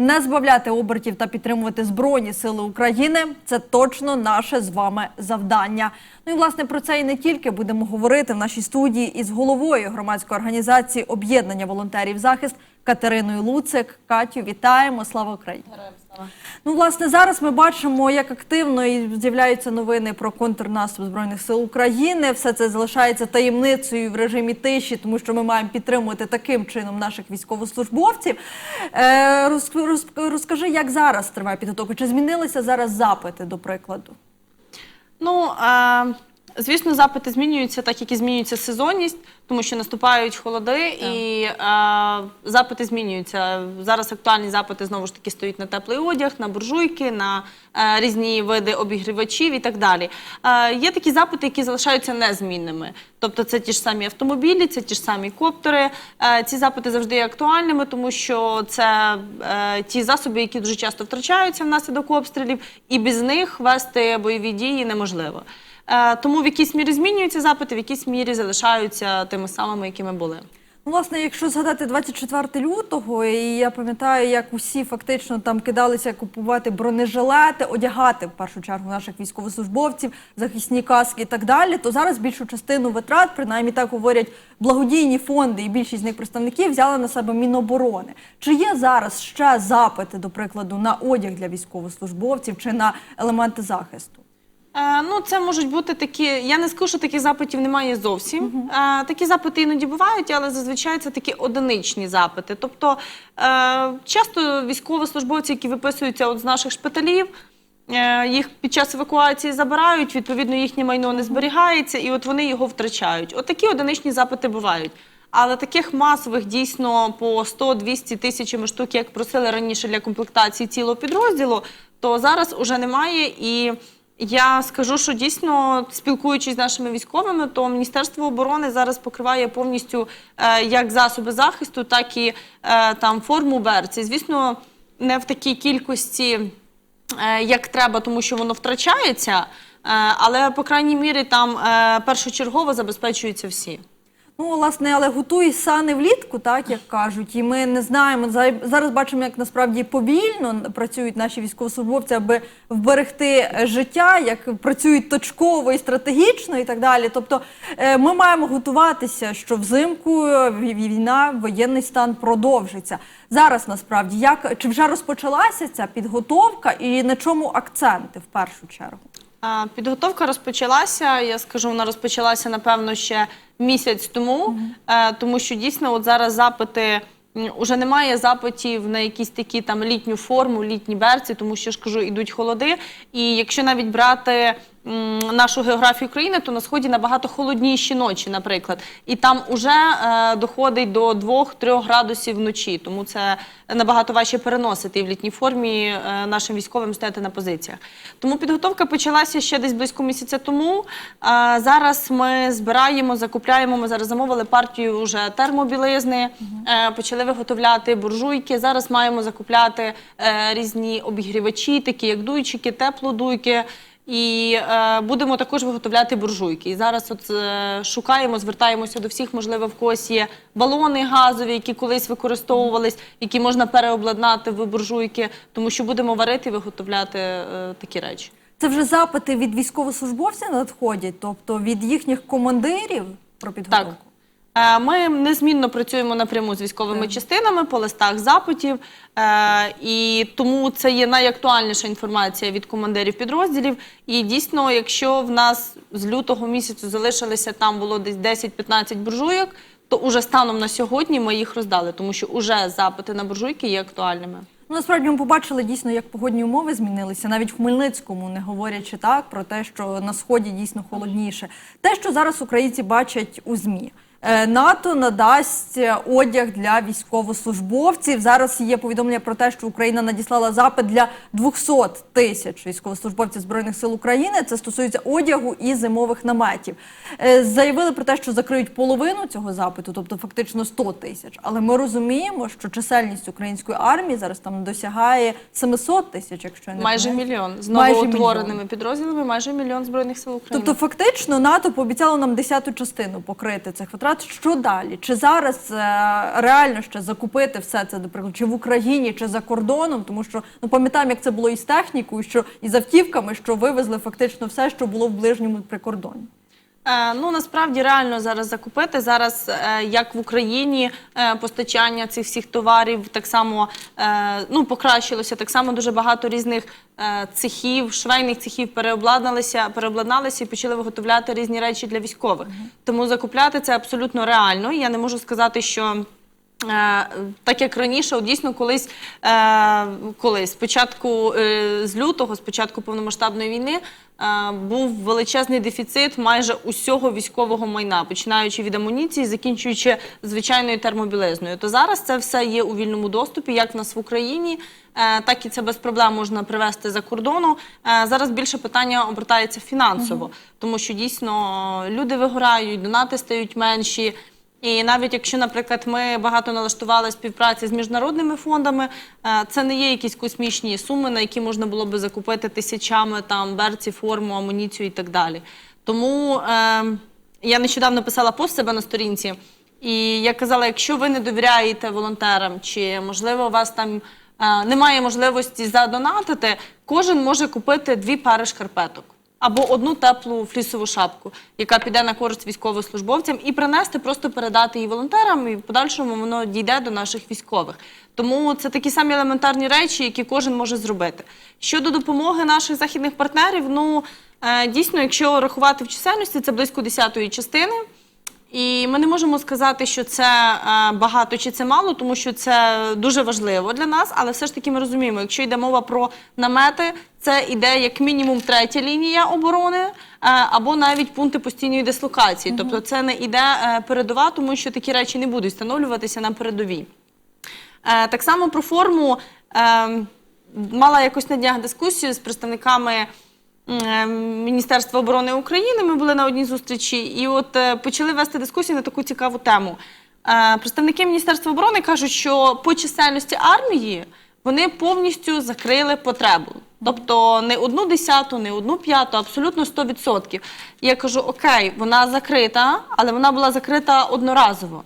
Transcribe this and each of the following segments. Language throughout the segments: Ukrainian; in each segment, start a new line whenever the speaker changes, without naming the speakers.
не збавляти обертів та підтримувати збройні сили України це точно наше з вами завдання. Ну і власне про це і не тільки будемо говорити в нашій студії із головою громадської організації об'єднання волонтерів захист Катериною Луцик. Катю, вітаємо! Слава Україні! Ну, власне, зараз ми бачимо, як активно з'являються новини про контрнаступ збройних сил України. Все це залишається таємницею в режимі тиші, тому що ми маємо підтримувати таким чином наших військовослужбовців. Е, роз, роз, розкажи, як зараз триває підготовка? Чи змінилися зараз запити, до прикладу?
Ну, е, звісно, запити змінюються, так як і змінюється сезонність, тому що наступають холоди і е, запити змінюються. Зараз актуальні запити знову ж таки стоять на теплий одяг, на буржуйки, на е, різні види обігрівачів і так далі. Е, є такі запити, які залишаються незмінними. Тобто це ті ж самі автомобілі, це ті ж самі коптери. Е, ці запити завжди є актуальними, тому що це е, ті засоби, які дуже часто втрачаються внаслідок обстрілів, і без них вести бойові дії неможливо. Е, тому в якійсь мірі змінюються запити, в якійсь мірі залишаються тими самими, якими були.
Ну, власне, якщо згадати 24 лютого, і я пам'ятаю, як усі фактично там кидалися купувати бронежилети, одягати в першу чергу наших військовослужбовців, захисні каски і так далі, то зараз більшу частину витрат, принаймні так говорять благодійні фонди, і більшість з них представників взяли на себе Міноборони. Чи є зараз ще запити, до прикладу, на одяг для військовослужбовців чи на елементи захисту?
Е, ну, це можуть бути такі. Я не скажу, що таких запитів немає зовсім. Е, такі запити іноді бувають, але зазвичай це такі одиничні запити. Тобто, е, часто військовослужбовці, які виписуються от з наших шпиталів, е, їх під час евакуації забирають, відповідно, їхнє майно не зберігається, і от вони його втрачають. От такі одиничні запити бувають. Але таких масових дійсно по 100-200 тисячами штук, як просили раніше для комплектації цілого підрозділу, то зараз уже немає. І я скажу, що дійсно, спілкуючись з нашими військовими, то Міністерство оборони зараз покриває повністю е, як засоби захисту, так і е, там форму берці. Звісно, не в такій кількості, е, як треба, тому що воно втрачається. е, Але по крайній мірі там е, першочергово забезпечуються всі.
Ну, власне, але готуй сани влітку, так як кажуть, і ми не знаємо. Зараз бачимо, як насправді повільно працюють наші військовослужбовці, аби вберегти життя, як працюють точково і стратегічно, і так далі. Тобто, е, ми маємо готуватися, що взимку війна, воєнний стан продовжиться. Зараз насправді як чи вже розпочалася ця підготовка, і на чому акценти в першу чергу?
Підготовка розпочалася. Я скажу, вона розпочалася напевно ще місяць тому, е, тому що дійсно от зараз запити. Уже немає запитів на якісь такі там літню форму, літні берці, тому що ж кажу, ідуть холоди. І якщо навіть брати нашу географію країни, то на сході набагато холодніші ночі, наприклад. І там уже е, доходить до 2-3 градусів вночі. Тому це набагато важче переносити і в літній формі е, нашим військовим стояти на позиціях. Тому підготовка почалася ще десь близько місяця тому. Е, зараз ми збираємо, закупляємо. Ми зараз замовили партію вже термобілизни, почали виготовляти буржуйки. Зараз маємо закупляти різні обігрівачі, такі як дуйчики, теплодуйки. І е, будемо також виготовляти буржуйки. І зараз от е, шукаємо, звертаємося до всіх, можливо, в когось є балони газові, які колись використовувались, які можна переобладнати в буржуйки, тому що будемо варити і виготовляти е, такі речі.
Це вже запити від військовослужбовців надходять, тобто від їхніх командирів про підготовку.
Е, Ми незмінно працюємо напряму з військовими частинами по листах запитів, е, і тому це є найактуальніша інформація від командирів підрозділів. І дійсно, якщо в нас з лютого місяцю залишилося там було десь 10-15 буржуйок, то уже станом на сьогодні ми їх роздали, тому що уже запити на буржуйки є актуальними.
Ну, насправді ми побачили дійсно, як погодні умови змінилися, навіть в Хмельницькому, не говорячи так про те, що на сході дійсно холодніше. Те, що зараз українці бачать у змі. Е, НАТО надасть одяг для військовослужбовців. Зараз є повідомлення про те, що Україна надіслала запит для 200 тисяч військовослужбовців збройних сил України. Це стосується одягу і зимових наметів. Е, Заявили про те, що закриють половину цього запиту, тобто фактично 100 тисяч. Але ми розуміємо, що чисельність української армії зараз там досягає 700 тисяч, якщо я не
Майже мільйон з новоутвореними підрозділами, майже мільйон збройних сил України.
Тобто, фактично, НАТО пообіцяло нам десяту частину покрити цих витрат. Витрат. Що далі? Чи зараз е, реально ще закупити все це, наприклад, чи в Україні, чи за кордоном? Тому що ну пам'ятаємо, як це було і з технікою, що і з автівками, що вивезли фактично все, що було в ближньому прикордоні.
Е, Ну насправді реально зараз закупити. Зараз е, як в Україні е, постачання цих всіх товарів так само ну покращилося. Так само дуже багато різних цехів, швейних цехів переобладналися, переобладналися і почали виготовляти різні речі для військових. Тому закупляти це абсолютно реально. Я не можу сказати, що. Так як раніше, от дійсно колись, колись спочатку з лютого, спочатку повномасштабної війни, був величезний дефіцит майже усього військового майна, починаючи від амуніції, закінчуючи звичайною термобілизною. То зараз це все є у вільному доступі, як в нас в Україні, е, так і це без проблем можна привезти за кордону. Е, Зараз більше питання обертається фінансово, тому що дійсно люди вигорають, донати стають менші. І навіть якщо, наприклад, ми багато налаштували співпраці з міжнародними фондами, е, це не є якісь космічні суми, на які можна було би закупити тисячами там берці, форму, амуніцію і так далі. Тому е, я нещодавно писала пост себе на сторінці, і я казала, якщо ви не довіряєте волонтерам, чи можливо у вас там е, немає можливості задонатити, кожен може купити дві пари шкарпеток або одну теплу флісову шапку, яка піде на користь військовослужбовцям, і принести, просто передати її волонтерам, і в подальшому воно дійде до наших військових. Тому це такі самі елементарні речі, які кожен може зробити. Щодо допомоги наших західних партнерів, ну е, дійсно, якщо рахувати в чисельності, це близько десятої частини. І ми не можемо сказати, що це е, багато чи це мало, тому що це дуже важливо для нас. Але все ж таки ми розуміємо, якщо йде мова про намети, це іде як мінімум третя лінія оборони е, або навіть пункти постійної дислокації. Тобто це не іде е, передова, тому що такі речі не будуть встановлюватися на передовій. Так само про форму е, мала якось на днях дискусію з представниками Міністерства оборони України. Ми були на одній зустрічі і от е, почали вести дискусію на таку цікаву тему. Е, Представники Міністерства оборони кажуть, що по чисельності армії вони повністю закрили потребу. Тобто не одну десяту, не одну п'яту, абсолютно 100%. Я кажу, окей, вона закрита, але вона була закрита одноразово.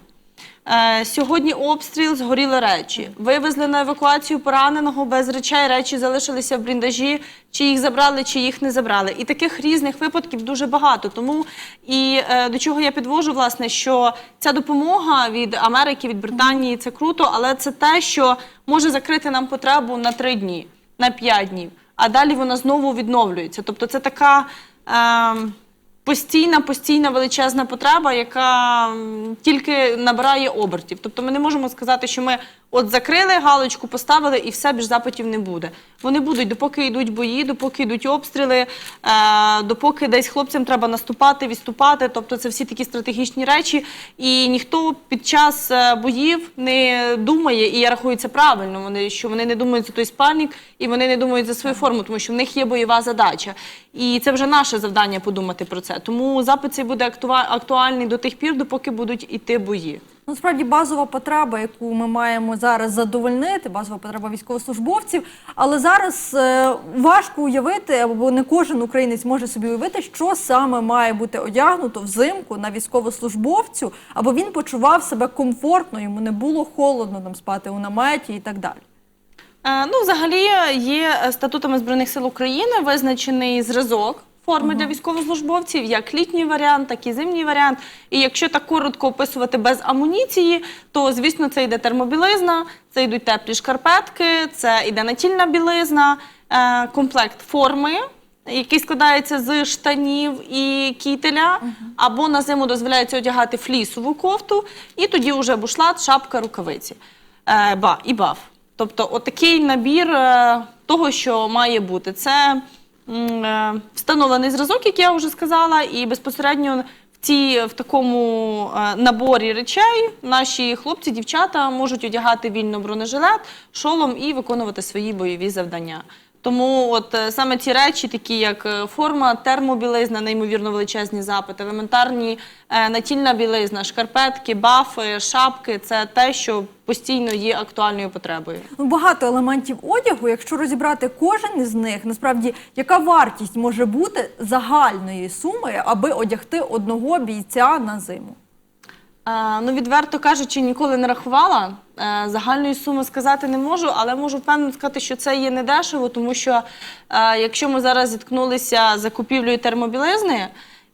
Е, Сьогодні обстріл, згоріли речі. Вивезли на евакуацію пораненого без речей, речі залишилися в бліндажі, чи їх забрали, чи їх не забрали. І таких різних випадків дуже багато. Тому і е, до чого я підвожу, власне, що ця допомога від Америки, від Британії це круто, але це те, що може закрити нам потребу на три дні, на п'ять днів, а далі вона знову відновлюється. Тобто, це така. Е, постійна, постійна величезна потреба, яка тільки набирає обертів. Тобто ми не можемо сказати, що ми от закрили галочку, поставили і все більш запитів не буде. Вони будуть, допоки йдуть бої, допоки йдуть обстріли, е, допоки десь хлопцям треба наступати, відступати. Тобто це всі такі стратегічні речі. І ніхто під час е, боїв не думає, і я рахую це правильно. Вони що вони не думають за той спальник і вони не думають за свою форму, тому що в них є бойова задача. І це вже наше завдання подумати про це. Тому запит цей буде актуа- актуальний до тих пір, допоки будуть іти бої.
Ну, справді базова потреба, яку ми маємо зараз задовольнити, базова потреба військовослужбовців. Але зараз е, важко уявити, або не кожен українець може собі уявити, що саме має бути одягнуто взимку на військовослужбовцю, аби він почував себе комфортно, йому не було холодно там спати у наметі і так далі.
Е, Ну, взагалі є статутами Збройних сил України визначений зразок форми для військовослужбовців, як літній варіант, так і зимній варіант. І якщо так коротко описувати без амуніції, то звісно це йде термобілизна, це йдуть теплі шкарпетки, це йде натільна білизна, е, комплект форми. Який складається з штанів і кітеля, або на зиму дозволяється одягати флісову кофту, і тоді вже бушлат, шапка, рукавиці е, ба, і баф. Тобто, отакий набір е, того, що має бути. Це встановлений зразок, як я вже сказала, і безпосередньо в, ці, в такому е, наборі речей наші хлопці, дівчата можуть одягати вільно бронежилет, шолом і виконувати свої бойові завдання. Тому от е, саме ці речі, такі як е, форма, термобілизна, неймовірно величезні запити, елементарні е, натільна білизна, шкарпетки, бафи, шапки це те, що постійно є актуальною потребою.
Ну, багато елементів одягу. Якщо розібрати кожен із них, насправді яка вартість може бути загальної суми, аби одягти одного бійця на зиму?
Ну, відверто кажучи, ніколи не рахувала. Е, загальної суми сказати не можу, але можу впевнено сказати, що це є недешево, тому що е, якщо ми зараз зіткнулися з закупівлею термобілизни,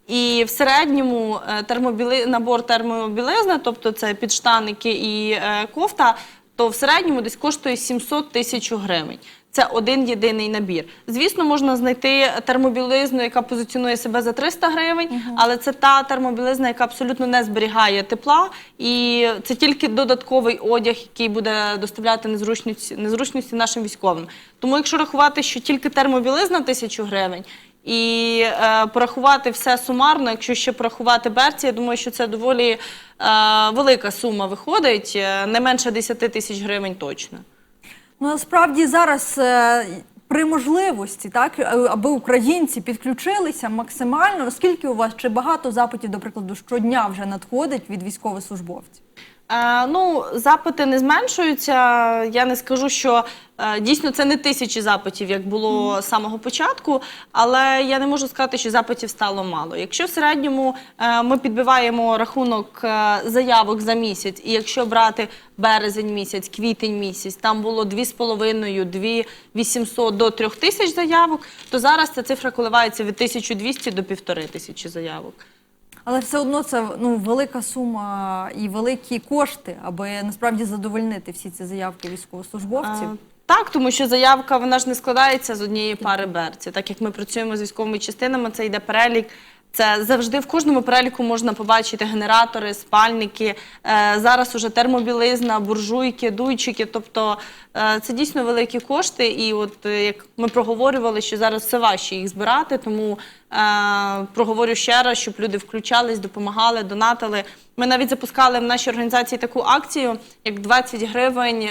і в середньому е, набор термобілизни, тобто це підштаники і кофта, то в середньому десь коштує 700 тисяч гривень. Це один єдиний набір. Звісно, можна знайти термобілизну, яка позиціонує себе за 300 гривень, але це та термобілизна, яка абсолютно не зберігає тепла, і це тільки додатковий одяг, який буде доставляти незручності, незручності нашим військовим. Тому, якщо рахувати, що тільки термобілизна тисячу гривень. І е, порахувати все сумарно, якщо ще порахувати берці, я думаю, що це доволі е, велика сума виходить, е, не менше 10 тисяч гривень точно.
Ну насправді зараз е, при можливості, так е, аби українці підключилися максимально. Наскільки у вас чи багато запитів, до прикладу, щодня вже надходить від військовослужбовців?
Е, ну, запити не зменшуються. Я не скажу, що е, дійсно це не тисячі запитів, як було з самого початку, але я не можу сказати, що запитів стало мало. Якщо в середньому е, ми підбиваємо рахунок заявок за місяць, і якщо брати березень місяць, квітень місяць, там було 2,5, 2,800 до 3 тисяч заявок, то зараз ця цифра коливається від 1200 до 1500 заявок.
Але все одно це ну велика сума і великі кошти, аби насправді задовольнити всі ці заявки військовослужбовців.
А, Так, тому що заявка вона ж не складається з однієї пари берців. Так як ми працюємо з військовими частинами, це йде перелік. Це завжди в кожному переліку можна побачити генератори, спальники. Е, зараз уже термобілизна, буржуйки, дуйчики. Тобто е, це дійсно великі кошти. І от е, як ми проговорювали, що зараз все важче їх збирати, тому проговорю ще раз, щоб люди включались, допомагали, донатили. Ми навіть запускали в нашій організації таку акцію, як 20 гривень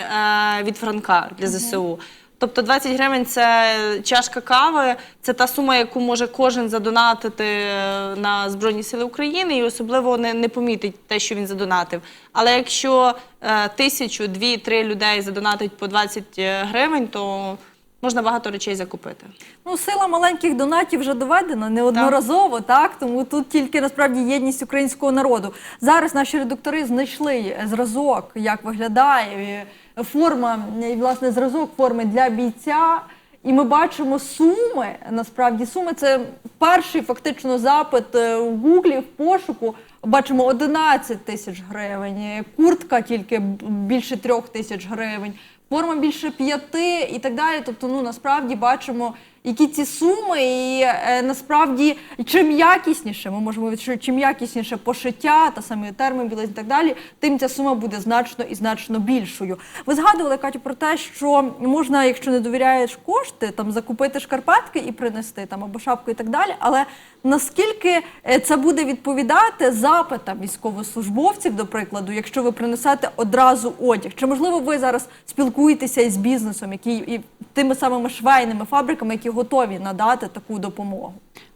від Франка для ЗСУ. Тобто 20 гривень це чашка кави, це та сума, яку може кожен задонатити е, на Збройні Сили України і особливо не, не помітить те, що він задонатив. Але якщо е, тисячу, дві, три людей задонатить по 20 гривень, то можна багато речей закупити.
Ну, сила маленьких донатів вже доведена неодноразово, так. Тому тут тільки насправді єдність українського народу. Зараз наші редактори знайшли зразок, як виглядає е, форма, е, і, власне, зразок форми для бійця. І ми бачимо суми. Насправді суми це перший фактично запит в у Гуглі в пошуку. Бачимо 11 тисяч гривень, е, куртка тільки більше трьох тисяч гривень, форма більше п'яти і так далі. Тобто, ну насправді бачимо, які ці суми, і е, насправді чим якісніше, ми можемо відчути, чим якісніше пошиття та самі термобілизни і так далі, тим ця сума буде значно і значно більшою. Ви згадували Катю про те, що можна, якщо не довіряєш кошти, там закупити шкарпетки і принести там або шапку і так далі. Але наскільки е, це буде відповідати запитам військовослужбовців, до прикладу, якщо ви принесете одразу одяг? Чи можливо ви зараз спілкуєтеся із бізнесом, який і тими самими швейними фабриками, які готові надати таку допомогу?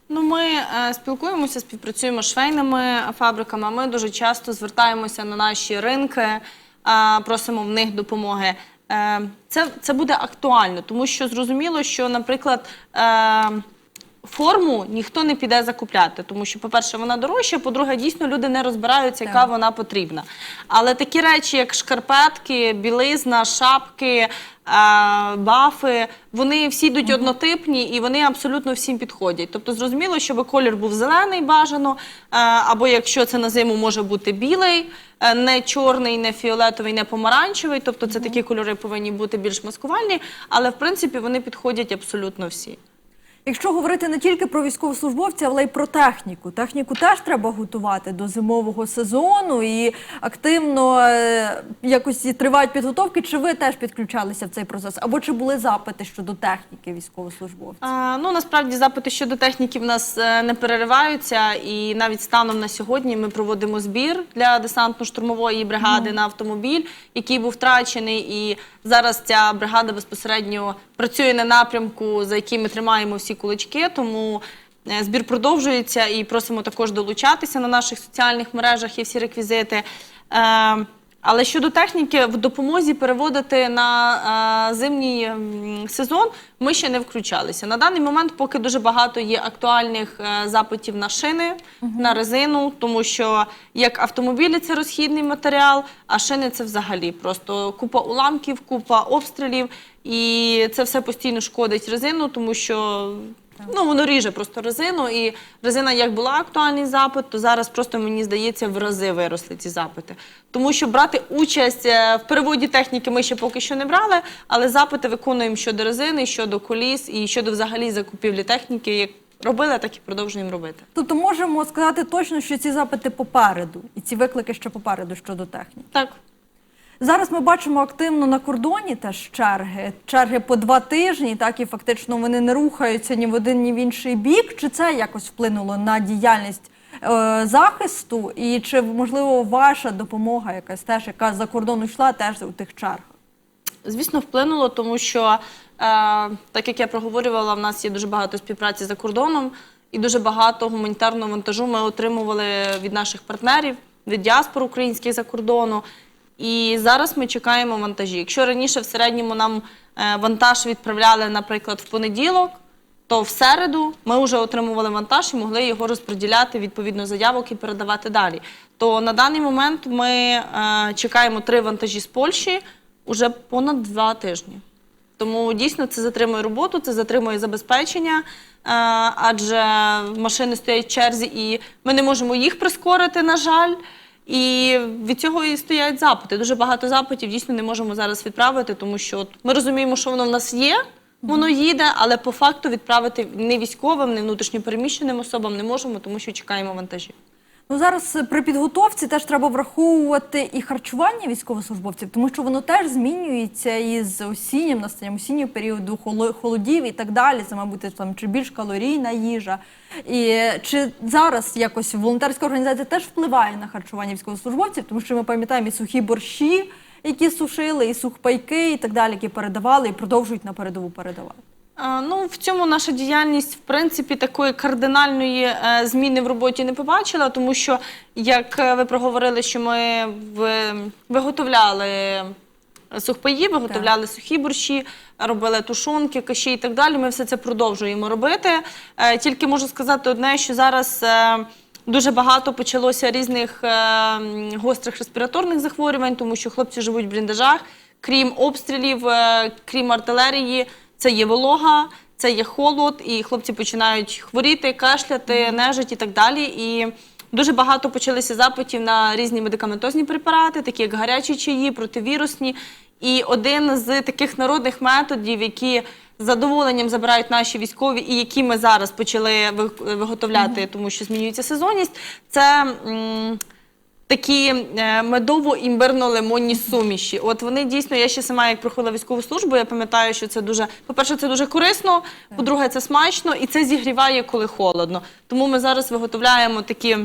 Ну, ми е, спілкуємося, співпрацюємо з швейними фабриками. Ми дуже часто звертаємося на наші ринки, е, просимо в них допомоги. Е, це, це буде актуально, тому що зрозуміло, що, наприклад, форму ніхто не піде закупляти, тому що, по-перше, вона дорожча, по-друге, дійсно люди не розбираються, яка
Так.
вона потрібна. Але такі речі, як шкарпетки, білизна, шапки, е, бафи, вони всі йдуть однотипні і вони абсолютно всім підходять. Тобто, зрозуміло, щоб колір був зелений бажано, е, або якщо це на зиму може бути білий, е, не чорний, не фіолетовий, не помаранчевий. Тобто, це такі кольори повинні бути більш маскувальні, але в принципі вони підходять абсолютно всі.
Якщо говорити не тільки про військовослужбовців, але й про техніку. Техніку теж треба готувати до зимового сезону і активно е, якось тривають підготовки. Чи ви теж підключалися в цей процес? Або чи були запити щодо техніки військовослужбовців?
А, ну насправді запити щодо техніки в нас е, не перериваються, і навіть станом на сьогодні ми проводимо збір для десантно-штурмової бригади на автомобіль, який був втрачений. І зараз ця бригада безпосередньо працює на напрямку, за який ми тримаємо всі кулички. Тому е, збір продовжується і просимо також долучатися на наших соціальних мережах. Є всі реквізити. Але щодо техніки, в допомозі переводити на е, зимній сезон ми ще не включалися. На даний момент поки дуже багато є актуальних е, запитів на шини, на резину, тому що як автомобілі це розхідний матеріал, а шини це взагалі просто купа уламків, купа обстрілів, і це все постійно шкодить резину, тому що Ну, воно ріже просто резину, і резина як була актуальний запит, то зараз просто мені здається в рази виросли ці запити. Тому що брати участь е, в переводі техніки ми ще поки що не брали, але запити виконуємо щодо резини, щодо коліс і щодо взагалі закупівлі техніки. Як робили, так і продовжуємо робити.
Тобто можемо сказати точно, що ці запити попереду, і ці виклики ще попереду щодо техніки.
Так.
Зараз ми бачимо активно на кордоні теж черги. Черги по два тижні, так і фактично вони не рухаються ні в один, ні в інший бік. Чи це якось вплинуло на діяльність е, захисту? І чи можливо ваша допомога, якась теж, яка за кордону йшла, теж у тих чергах?
Звісно, вплинуло, тому що, е, так як я проговорювала, в нас є дуже багато співпраці за кордоном, і дуже багато гуманітарного вантажу ми отримували від наших партнерів, від діаспор українських за кордону. І зараз ми чекаємо вантажі. Якщо раніше в середньому нам е, вантаж відправляли, наприклад, в понеділок, то в середу ми вже отримували вантаж і могли його розподіляти відповідно заявок і передавати далі. То на даний момент ми е, чекаємо три вантажі з Польщі уже понад два тижні. Тому дійсно це затримує роботу, це затримує забезпечення, е, адже машини стоять в черзі, і ми не можемо їх прискорити, на жаль. І від цього і стоять запити. Дуже багато запитів дійсно не можемо зараз відправити, тому що от ми розуміємо, що воно в нас є, воно їде, але по факту відправити не військовим, не внутрішньопереміщеним особам не можемо, тому що чекаємо вантажів.
Ну зараз е, при підготовці теж треба враховувати і харчування військовослужбовців, тому що воно теж змінюється із осіннім настанням осіннього періоду, холо- холодів і так далі. Це, мабуть, там чи більш калорійна їжа. І чи зараз якось волонтерська організація теж впливає на харчування військовослужбовців, тому що ми пам'ятаємо і сухі борщі, які сушили, і сухпайки, і так далі, які передавали і продовжують на передову передавати.
Ну, в цьому наша діяльність, в принципі, такої кардинальної е, зміни в роботі не побачила, тому що, як е, ви проговорили, що ми виготовляли сухпаї, виготовляли сухі борщі, робили тушонки, каші і так далі. Ми все це продовжуємо робити. Е, Тільки можу сказати одне, що зараз. Дуже багато почалося різних е, гострих респіраторних захворювань, тому що хлопці живуть в бліндажах. Крім обстрілів, е, крім артилерії, це є волога, це є холод, і хлопці починають хворіти, кашляти, нежить і так далі. І дуже багато почалися запитів на різні медикаментозні препарати, такі як гарячі чаї, противірусні. І один з таких народних методів, які з задоволенням забирають наші військові, і які ми зараз почали виготовляти, тому що змінюється сезонність, це. м, Такі е, медово-імбирно-лимонні суміші. От вони дійсно, я ще сама як проходила військову службу, я пам'ятаю, що це дуже, по-перше, це дуже корисно, по-друге, це смачно і це зігріває, коли холодно. Тому ми зараз виготовляємо такі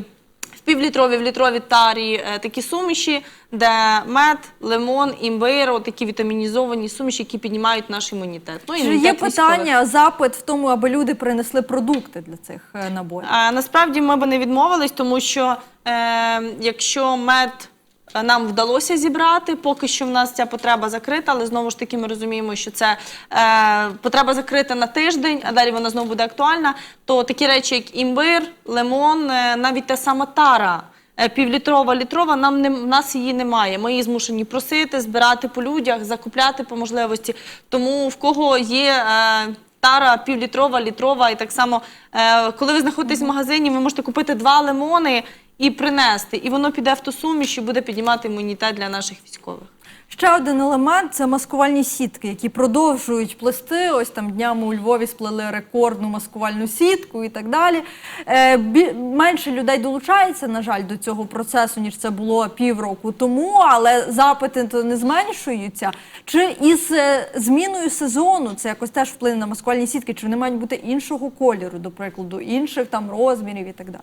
півлітрові, в літрові тарі е, такі суміші, де мед, лимон, імбир, такі вітамінізовані суміші, які піднімають наш імунітет. Ну,
Чи є
питання, військових.
запит в тому, аби люди принесли продукти для цих набоїв? наборів?
А, насправді ми би не відмовились, тому що е, якщо мед е, нам вдалося зібрати, поки що в нас ця потреба закрита, але знову ж таки ми розуміємо, що це е, потреба закрита на тиждень, а далі вона знову буде актуальна. То такі речі, як імбир, лимон, е, навіть та сама тара. е, Півлітрова, літрова, нам не в нас її немає. Ми її змушені просити, збирати по людях, закупляти по можливості. Тому в кого є е, тара півлітрова, літрова, і так само, е, коли ви знаходитесь в магазині, ви можете купити два лимони і принести, і воно піде в ту суміш і буде піднімати імунітет для наших військових.
Ще один елемент це маскувальні сітки, які продовжують плести. Ось там днями у Львові сплели рекордну маскувальну сітку і так далі. Е, бі- менше людей долучається, на жаль, до цього процесу, ніж це було півроку тому, але запити то не зменшуються. Чи із е, зміною сезону це якось теж вплине на маскувальні сітки? Чи вони мають бути іншого кольору, до прикладу, інших там розмірів і так далі?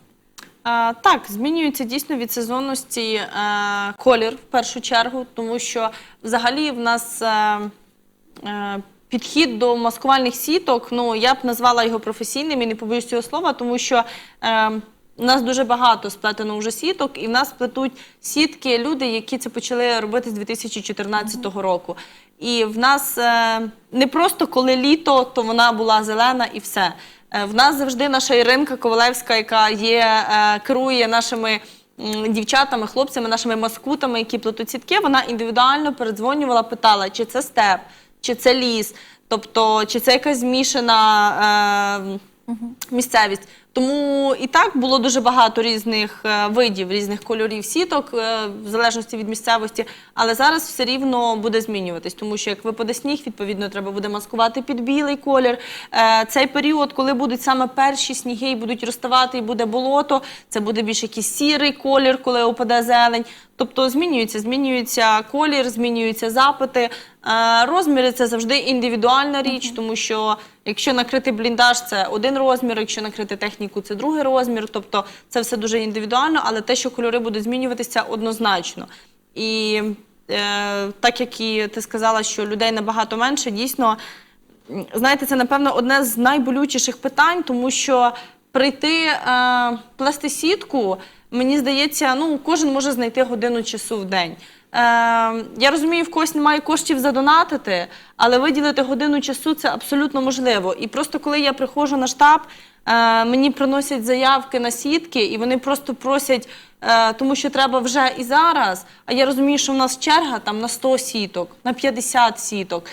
Так, змінюється дійсно від сезонності е, колір в першу чергу, тому що взагалі в нас е, е, підхід до маскувальних сіток, ну я б назвала його професійним і не побоюсь цього слова, тому що У нас дуже багато сплетено вже сіток, і в нас плетуть сітки люди, які це почали робити з 2014 року. І в нас не просто коли літо, то вона була зелена і все. Е, в нас завжди наша Іринка Ковалевська, яка є, е, керує нашими дівчатами, хлопцями, нашими маскутами, які плетуть сітки, вона індивідуально передзвонювала, питала, чи це степ, чи це ліс, тобто чи це якась змішана. Е, місцевість. Тому і так було дуже багато різних е, видів, різних кольорів сіток, е, в залежності від місцевості. Але зараз все рівно буде змінюватись, тому що як випаде сніг, відповідно, треба буде маскувати під білий колір. Е, Цей період, коли будуть саме перші сніги і будуть розставати, і буде болото, це буде більш якийсь сірий колір, коли опаде зелень. Тобто змінюється, змінюється колір, змінюються запити. Е, Розміри це завжди індивідуальна річ, тому що якщо накрити бліндаж, це один розмір, якщо накрити техніку, це другий розмір. Тобто це все дуже індивідуально, але те, що кольори будуть змінюватися, однозначно. І е, так як і ти сказала, що людей набагато менше, дійсно, знаєте, це напевно одне з найболючіших питань, тому що прийти е, плести сітку, мені здається, ну кожен може знайти годину часу в день. Е, я розумію, в когось немає коштів задонатити, але виділити годину часу це абсолютно можливо. І просто коли я приходжу на штаб, е, мені приносять заявки на сітки, і вони просто просять, е, тому що треба вже і зараз. А я розумію, що в нас черга там на 100 сіток, на 50 сіток.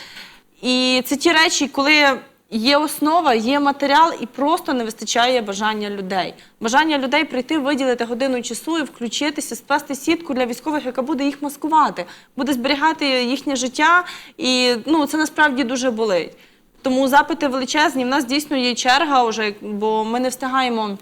І це ті речі, коли є основа, є матеріал, і просто не вистачає бажання людей. Бажання людей прийти, виділити годину часу і включитися, сплести сітку для військових, яка буде їх маскувати, буде зберігати їхнє життя, і ну це насправді дуже болить. Тому запити величезні. В нас дійсно є черга, вже, бо ми не встигаємо.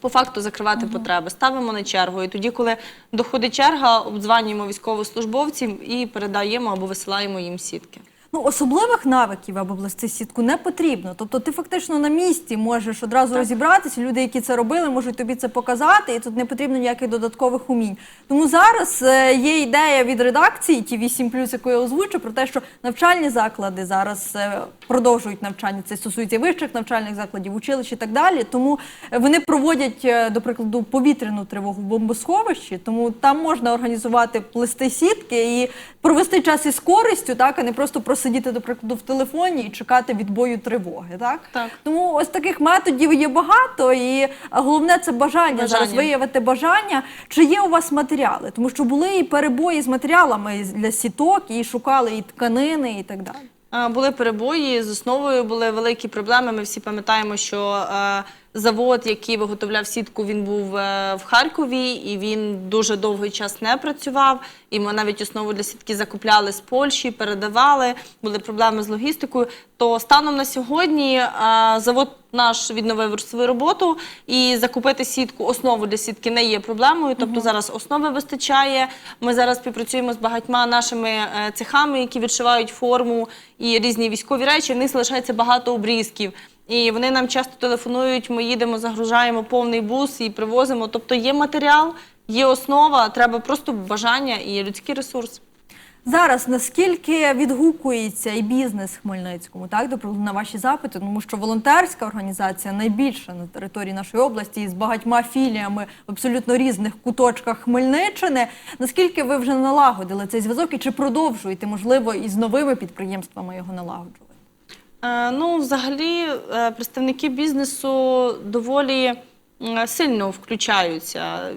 По факту закривати потреби, ставимо на чергу. І тоді, коли доходить черга, обдзванюємо військовослужбовців і передаємо або висилаємо їм сітки.
Ну, особливих навиків аби плести сітку не потрібно. Тобто ти фактично на місці можеш одразу розібратися. Люди, які це робили, можуть тобі це показати, і тут не потрібно ніяких додаткових умінь. Тому зараз е, є ідея від редакції ті 8 яку я озвучу, про те, що навчальні заклади зараз е, продовжують навчання. Це стосується вищих навчальних закладів, училищ і так далі. Тому е, вони проводять, до прикладу, повітряну тривогу в бомбосховищі, тому там можна організувати плести сітки і провести час із користю, так, а не просто просидіти, до прикладу, в телефоні і чекати відбою тривоги. Так?
Так.
Тому ось таких методів є багато, і головне це бажання,
Бажання.
зараз виявити бажання. Чи є у вас матеріали? Тому що були і перебої з матеріалами для сіток, і шукали і тканини, і так далі.
Е, Були перебої з основою, були великі проблеми. Ми всі пам'ятаємо, що е, завод, який виготовляв сітку, він був е, в Харкові, і він дуже довгий час не працював. І ми навіть основу для сітки закупляли з Польщі, передавали. Були проблеми з логістикою. То станом на сьогодні е, завод наш відновив свою роботу, і закупити сітку, основу для сітки не є проблемою. Тобто зараз основи вистачає. Ми зараз співпрацюємо з багатьма нашими е, цехами, які відшивають форму і різні військові речі. В них залишається багато обрізків. І вони нам часто телефонують. Ми їдемо, загружаємо повний бус і привозимо. Тобто є матеріал, є основа, треба просто бажання і людський ресурс.
Зараз наскільки відгукується і бізнес Хмельницькому, так, до на ваші запити, тому що волонтерська організація найбільша на території нашої області і з багатьма філіями в абсолютно різних куточках Хмельниччини. Наскільки ви вже налагодили цей зв'язок і чи продовжуєте, можливо, із новими підприємствами його налагоджувати?
Е, Ну, взагалі, е, представники бізнесу доволі сильно включаються.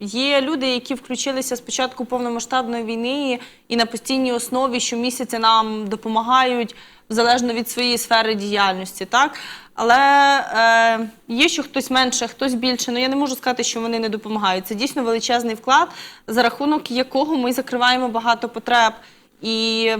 Є люди, які включилися з початку повномасштабної війни і на постійній основі щомісяця нам допомагають залежно від своєї сфери діяльності. Так? Але е, є, що хтось менше, хтось більше. Ну я не можу сказати, що вони не допомагають. Це дійсно величезний вклад, за рахунок якого ми закриваємо багато потреб. І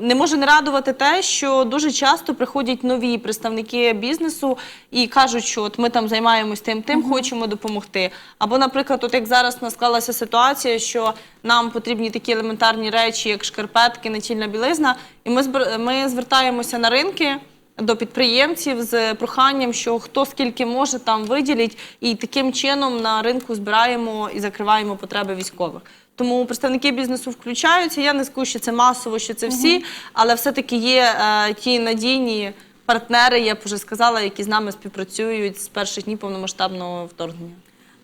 не може не радувати те, що дуже часто приходять нові представники бізнесу і кажуть, що от ми там займаємось тим, тим, хочемо допомогти. Або, наприклад, от як зараз у нас склалася ситуація, що нам потрібні такі елементарні речі, як шкарпетки, натільна білизна, і ми ми звертаємося на ринки. До підприємців з проханням, що хто скільки може там виділить, і таким чином на ринку збираємо і закриваємо потреби військових. Тому представники бізнесу включаються. Я не скажу, що це масово, що це всі, але все-таки є е, ті надійні партнери, я б вже сказала, які з нами співпрацюють з перших днів повномасштабного вторгнення.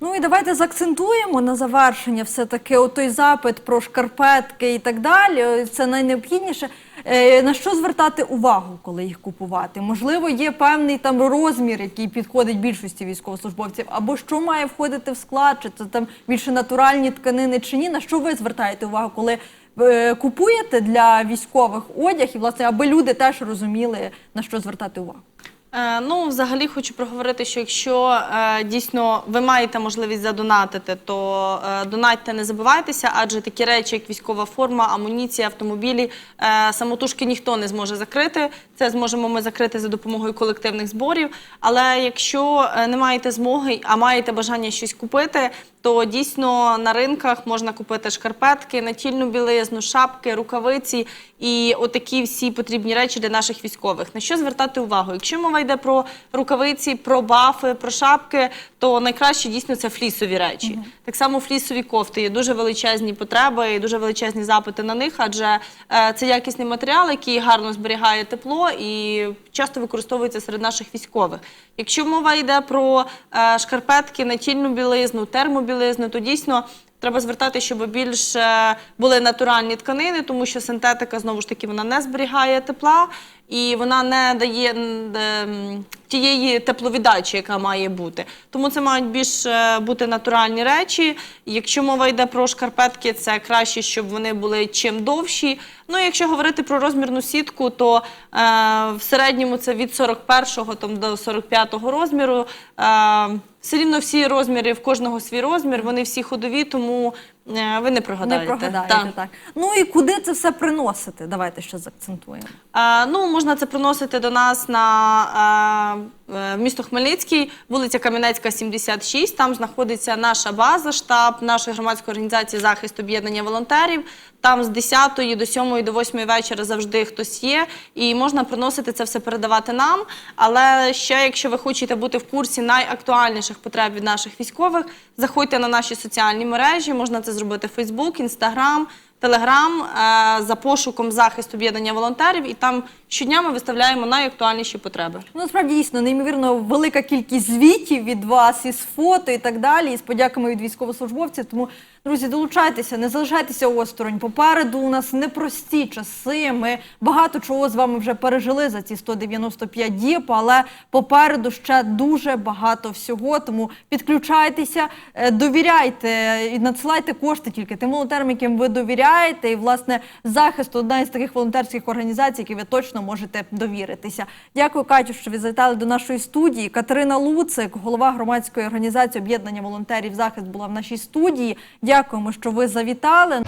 Ну і давайте заакцентуємо на завершення все-таки той запит про шкарпетки і так далі. Це найнеобхідніше. Е, На що звертати увагу, коли їх купувати? Можливо, є певний там розмір, який підходить більшості військовослужбовців, або що має входити в склад, чи це там більше натуральні тканини чи ні. На що ви звертаєте увагу, коли е, купуєте для військових одяг, і власне, аби люди теж розуміли на що звертати увагу?
Е, Ну, взагалі хочу проговорити, що якщо е, дійсно ви маєте можливість задонатити, то е, донатьте, не забувайтеся, адже такі речі, як військова форма, амуніція, автомобілі, самотужки ніхто не зможе закрити. Це зможемо ми закрити за допомогою колективних зборів. Але якщо не маєте змоги, а маєте бажання щось купити, то дійсно на ринках можна купити шкарпетки, натільну білизну, шапки, рукавиці і отакі всі потрібні речі для наших військових. На що звертати увагу? Якщо мова йде про рукавиці, про бафи, про шапки, то найкраще дійсно це флісові речі. Так само флісові кофти є дуже величезні потреби і дуже величезні запити на них, адже е, це якісний матеріал, який гарно зберігає тепло і часто використовується серед наших військових. Якщо мова йде про е, шкарпетки, натільну білизну, термобілизну, то дійсно. Треба звертати, щоб більше були натуральні тканини, тому що синтетика знову ж таки вона не зберігає тепла і вона не дає тієї тепловіддачі, яка має бути. Тому це мають більш е, бути натуральні речі. Якщо мова йде про шкарпетки, це краще, щоб вони були чим довші. Ну, якщо говорити про розмірну сітку, то е, в середньому це від 41 там, до 45 розміру. Е, все рівно всі розміри, в кожного свій розмір, вони всі ходові, тому е, ви не прогадаєте.
Не прогадаєте,
Так.
так. Ну і куди це все приносити? Давайте ще заакцентуємо.
Е, ну, можна це приносити до нас на е, місто Хмельницький, вулиця Кам'янецька, 76. Там знаходиться наша база, штаб нашої громадської організації захист об'єднання волонтерів. Там з 10 до 7 до 8 вечора завжди хтось є, і можна приносити це все передавати нам. Але ще, якщо ви хочете бути в курсі найактуальніших потреб від наших військових, заходьте на наші соціальні мережі. Можна це зробити Facebook, Instagram, Телеграм е, за пошуком захист об'єднання волонтерів, і там щодня ми виставляємо найактуальніші потреби.
Ну, насправді дійсно неймовірно велика кількість звітів від вас із фото і так далі, і з подяками від військовослужбовців. Тому, друзі, долучайтеся, не залишайтеся осторонь. Попереду у нас непрості часи. Ми багато чого з вами вже пережили за ці 195 діб, але попереду ще дуже багато всього. Тому підключайтеся, е, довіряйте і надсилайте кошти тільки тим волонтерам, яким ви довіряєте. І власне захист одна із таких волонтерських організацій, які ви точно можете довіритися. Дякую, Катю, що ви завітали до нашої студії. Катерина Луцик, голова громадської організації об'єднання волонтерів захист, була в нашій студії. Дякуємо, що ви завітали.